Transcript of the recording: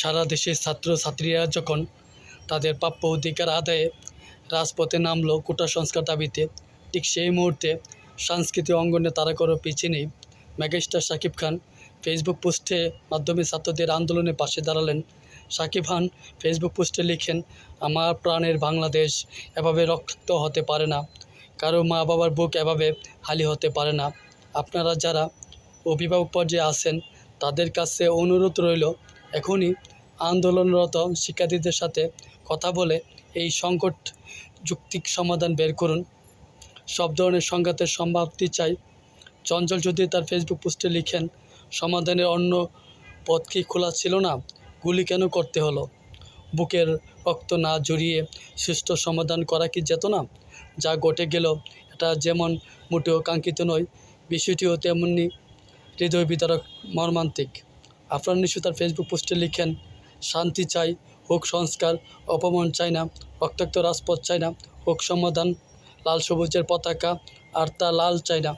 সারা দেশের ছাত্রছাত্রীরা যখন তাদের প্রাপ্য অধিকার আদায়ে রাজপথে নামলো কোটা সংস্কার দাবিতে, ঠিক সেই মুহূর্তে সাংস্কৃতিক অঙ্গনে তারা করো পিছিয়ে নেই। মেগাস্টার শাকিব খান ফেসবুক পোস্টে মাধ্যমে ছাত্রদের আন্দোলনের পাশে দাঁড়ালেন। শাকিব খান ফেসবুক পোস্টে লিখেন, আমার প্রাণের বাংলাদেশ এভাবে রক্ত হতে পারে না। কারও মা বাবার বুক এভাবে হালি হতে পারে না। আপনারা যারা অভিভাবক পর্যায়ে আছেন, তাদের কাছে অনুরোধ রইল এখনই আন্দোলনরত শিক্ষার্থীদের সাথে কথা বলে এই সংকট যুক্তিক সমাধান বের করুন। সব ধরনের সংঘাতের সম্ভাবতি চাই। চঞ্চল যদি তার ফেসবুক পোস্টে লিখেন, সমাধানের অন্য পথ কি খোলা ছিল না? গুলি কেন করতে হলো? বুকের রক্ত না জড়িয়ে সুষ্ঠু সমাধান করা কি যেত না? যা ঘটে গেল, এটা যেমন মোটেও কাঙ্ক্ষিত নয়, বিষয়টিও তেমনি হৃদয় বিতরক মর্মান্তিক। আপনার নিশ্চয়ই তার ফেসবুক পোস্টে লিখেন, শান্তি চাই, হোক সংস্কার, অপমান চাই না, রক্তাক্ত রাজপথ চাই না, হোক সমাধান, লাল সবুজের পতাকা, আর তা লাল চাই না।